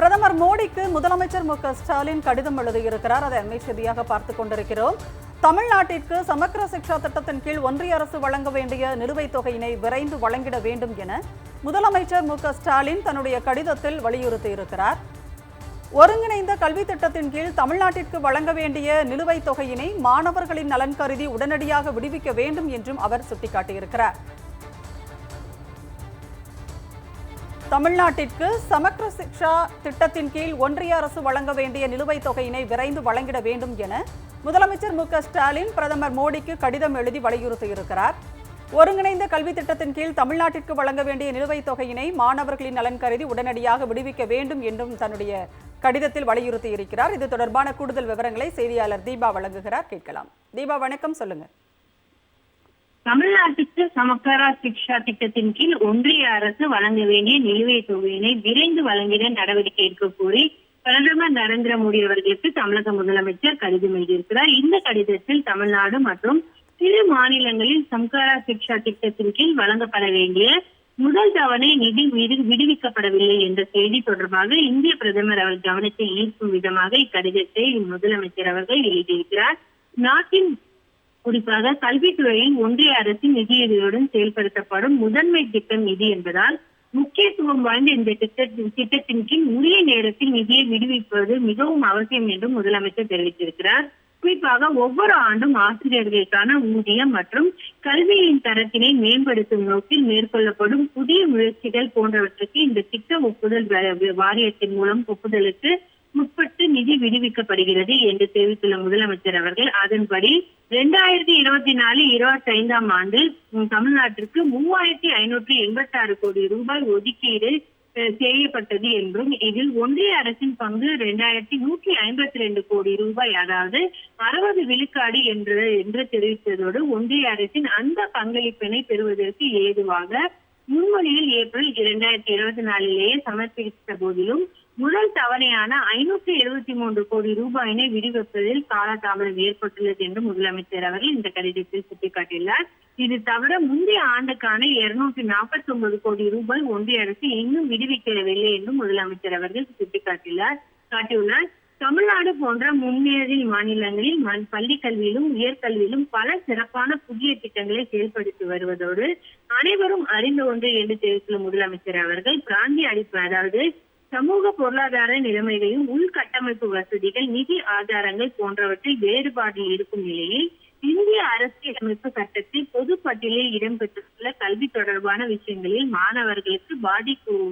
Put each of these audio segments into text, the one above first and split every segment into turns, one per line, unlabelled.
பிரதமர் மோடிக்கு முதலமைச்சர் மு ஸ்டாலின் கடிதம் எழுதியிருக்கிறார். அதை அண்மை செய்தியாக பார்த்துக் கொண்டிருக்கிறோம். தமிழ்நாட்டிற்கு சமக்கிர சிக்ஷா திட்டத்தின் கீழ் ஒன்றிய அரசு வழங்க வேண்டிய நிலுவைத் தொகையினை விரைந்து வழங்கிட வேண்டும் என முதலமைச்சர் மு ஸ்டாலின் தன்னுடைய கடிதத்தில் வலியுறுத்தியிருக்கிறார். ஒருங்கிணைந்த கல்வி திட்டத்தின் கீழ் தமிழ்நாட்டிற்கு வழங்க வேண்டிய நிலுவைத் தொகையினை மாணவர்களின் நலன் கருதி உடனடியாக விடுவிக்க வேண்டும் என்றும் அவர் சுட்டிக்காட்டியிருக்கிறார். தமிழ்நாட்டிற்கு சமக்ர சிக்ஷா திட்டத்தின் கீழ் ஒன்றிய அரசு வழங்க வேண்டிய நிலுவைத் தொகையினை விரைந்து வழங்கிட வேண்டும் என முதலமைச்சர் மு ஸ்டாலின் பிரதமர் மோடிக்கு கடிதம் எழுதி வலியுறுத்தியிருக்கிறார். ஒருங்கிணைந்த கல்வி திட்டத்தின் கீழ் தமிழ்நாட்டிற்கு வழங்க வேண்டிய நிலுவைத் தொகையினை மாணவர்களின் நலன் கருதி உடனடியாக விடுவிக்க வேண்டும் என்றும் தன்னுடைய கடிதத்தில் வலியுறுத்தியிருக்கிறார். இது தொடர்பான கூடுதல் விவரங்களை செய்தியாளர் தீபா வழங்குகிறார். கேட்கலாம். தீபா வணக்கம். சொல்லுங்க.
தமிழ்நாட்டுக்கு சமக்காரா சிக்ஷா திட்டத்தின் கீழ் ஒன்றிய அரசு வழங்க வேண்டிய நிலுவைத் தொகையினை விரைந்து வழங்கிட நடவடிக்கை எடுக்க கோரி பிரதமர் நரேந்திர மோடி அவர்களுக்கு தமிழக முதலமைச்சர் கடிதம் எழுதியிருக்கிறார். இந்த கடிதத்தில் தமிழ்நாடு மற்றும் சிறு மாநிலங்களில் சம்காரா சிக்ஷா திட்டத்தின் கீழ் வழங்கப்பட வேண்டிய முதல் தவணை நிதி விடு- விடுவிக்கப்படவில்லை என்ற செய்தி தொடர்பாக இந்திய பிரதமர் அவர் கவனத்தை ஈர்க்கும் விதமாக இக்கடிதத்தை முதலமைச்சர் அவர்கள் எழுதியிருக்கிறார் நாட்டின் குறிப்பாக கல்வித்துறையில் ஒன்றிய அரசின் நிதியுதவியுடன் செயல்படுத்தப்படும் முதன்மை திட்டம் இது என்பதால் முக்கியத்துவம் வாய்ந்த இந்த திட்டத்தின் திட்டத்தின் கீழ் உரிய நேரத்தில் நிதியை விடுவிப்பது மிகவும் அவசியம் என்றும் முதலமைச்சர் தெரிவித்திருக்கிறார். குறிப்பாக ஒவ்வொரு ஆண்டும் ஆசிரியர்களுக்கான ஊதியம் மற்றும் கல்வியின் தரத்தினை மேம்படுத்தும் நோக்கில் மேற்கொள்ளப்படும் புதிய முயற்சிகள் போன்றவற்றுக்கு இந்த திட்ட ஒப்புதல் வ- வாரியத்தின் மூலம் ஒப்புதலுக்கு முற்பட்டு நிதி விடுவிக்கப்படுகிறது என்று தெரிவித்துள்ள முதலமைச்சர் அவர்கள் அதன்படி இரண்டாயிரத்தி இருபத்தி நாலு இருபத்தி ஐந்தாம் ஆண்டு தமிழ்நாட்டிற்கு மூவாயிரத்தி ஐநூற்றி எண்பத்தி ஆறு கோடி ரூபாய் ஒதுக்கீடு செய்யப்பட்டது என்றும் இதில் ஒன்றிய அரசின் பங்கு இரண்டாயிரத்தி நூற்றி ஐம்பத்தி ரெண்டு கோடி ரூபாய் அதாவது அறுபது விழுக்காடு என்று என்று தெரிவித்ததோடு ஒன்றிய அரசின் அந்த பங்களிப்பினை பெறுவதற்கு ஏதுவாக முன்மொழியில் ஏப்ரல் இரண்டாயிரத்தி இருபத்தி நாலிலேயே சமர்ப்பித்த போதிலும் முதல் தவணையான ஐநூற்றி எழுபத்தி மூன்று கோடி ரூபாயினை விடுவிப்பதில் காலதாமதம் ஏற்பட்டுள்ளது என்று முதலமைச்சர் அவர்கள் இந்த கடிதத்தில் சுட்டிக்காட்டியுள்ளார். இது தவிர முந்தைய ஆண்டுக்கான இருநூற்றி நாற்பத்தி ஒன்பது கோடி ரூபாய் ஒன்றிய அரசு இன்னும் விடுவிக்கவில்லை என்றும் முதலமைச்சர் அவர்கள் சுட்டிக்காட்டியுள்ளார். காட்டியுள்ளார். தமிழ்நாடு போன்ற முன்னேறி மாநிலங்களில் பள்ளி கல்வியிலும் உயர்கல்வியிலும் பல சிறப்பான புதிய திட்டங்களை செயல்படுத்தி வருவதோடு அனைவரும் அறிந்த ஒன்று என்று தெரிவித்துள்ள முதலமைச்சர் அவர்கள் பிராந்திய அடிப்படை அதாவது சமூக பொருளாதார நிலைமைகளையும் உள்கட்டமைப்பு வசதிகள் நிதி ஆதாரங்கள் போன்றவற்றில் வேறுபாடு இருக்கும் நிலையில் இந்திய அரசியலமைப்பு சட்டத்தில் பொது பட்டியலில் இடம்பெற்றுள்ள கல்வி தொடர்பான விஷயங்களில் மாணவர்களுக்கு பாதிக்கும்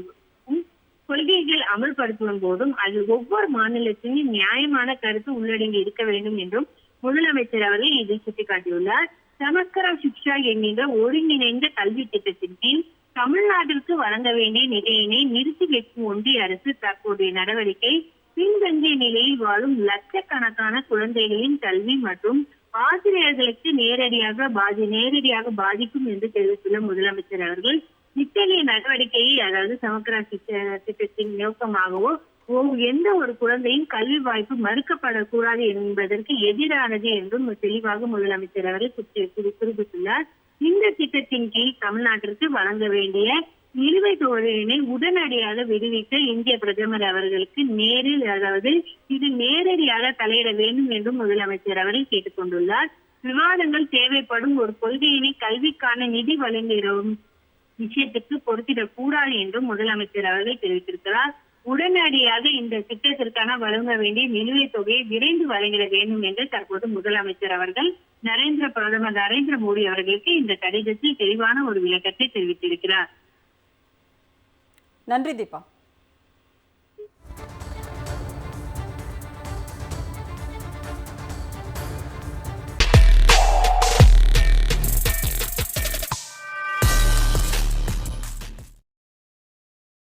கொள்கைகள் அமல்படுத்தும் போதும் அதில் ஒவ்வொரு மாநிலத்திலும் நியாயமான கருத்து உள்ளடங்கி இருக்க வேண்டும் என்றும் முதலமைச்சர் அவர்கள் இதில் சுட்டிக்காட்டியுள்ளார். சமஸ்கர சிக்ஷா என்கின்ற ஒருங்கிணைந்த கல்வி திட்டத்தின் கீழ் தமிழ்நாட்டிற்கு வழங்க வேண்டிய நிலையினை நிறுத்தி வைக்கும் ஒன்றிய அரசு தற்போதைய நடவடிக்கை பின்தங்கிய நிலையில் வாழும் லட்சக்கணக்கான குழந்தைகளின் கல்வி மற்றும் ஆசிரியர்களுக்கு நேரடியாக பாதி நேரடியாக பாதிக்கும் என்று தெரிவித்துள்ள முதலமைச்சர் அவர்கள் இத்தகைய நடவடிக்கையை அதாவது சமக்கரா திட்ட- திட்டத்தின் நோக்கமாகவோ எந்த ஒரு குழந்தையும் கல்வி வாய்ப்பு மறுக்கப்படக்கூடாது என்பதற்கு எதிரானது என்றும் தெளிவாக முதலமைச்சர் அவர்கள் குறிப்பிட்டுள்ளார். இந்த திட்டத்தின் கீழ் தமிழ்நாட்டிற்கு வழங்க வேண்டிய நிலுவைத் தொகையினை உடனடியாக விடுவிக்க இந்திய பிரதமர் அவர்களுக்கு நேரில் அதாவது இது நேரடியாக தலையிட வேண்டும் என்றும் முதலமைச்சர் அவர்கள் கேட்டுக்கொண்டுள்ளார். விவாதங்கள் தேவைப்படும் ஒரு கொள்கையினை கல்விக்கான நிதி வழங்குகிறோம் விஷயத்துக்கு பொருத்திடக் கூடாது என்றும் முதலமைச்சர் அவர்கள் தெரிவித்திருக்கிறார். உடனடியாக இந்த திட்டத்திற்கான வழங்க வேண்டிய நிலுவைத் தொகையை விரைந்து வழங்கிட வேண்டும் என்று தற்போது முதலமைச்சர் அவர்கள் நரேந்திர பிரதமர் நரேந்திர மோடி அவர்களுக்கு இந்த கடிதத்தில் தெளிவான ஒரு விளக்கத்தை தெரிவித்திருக்கிறார்.
நன்றி தீபா.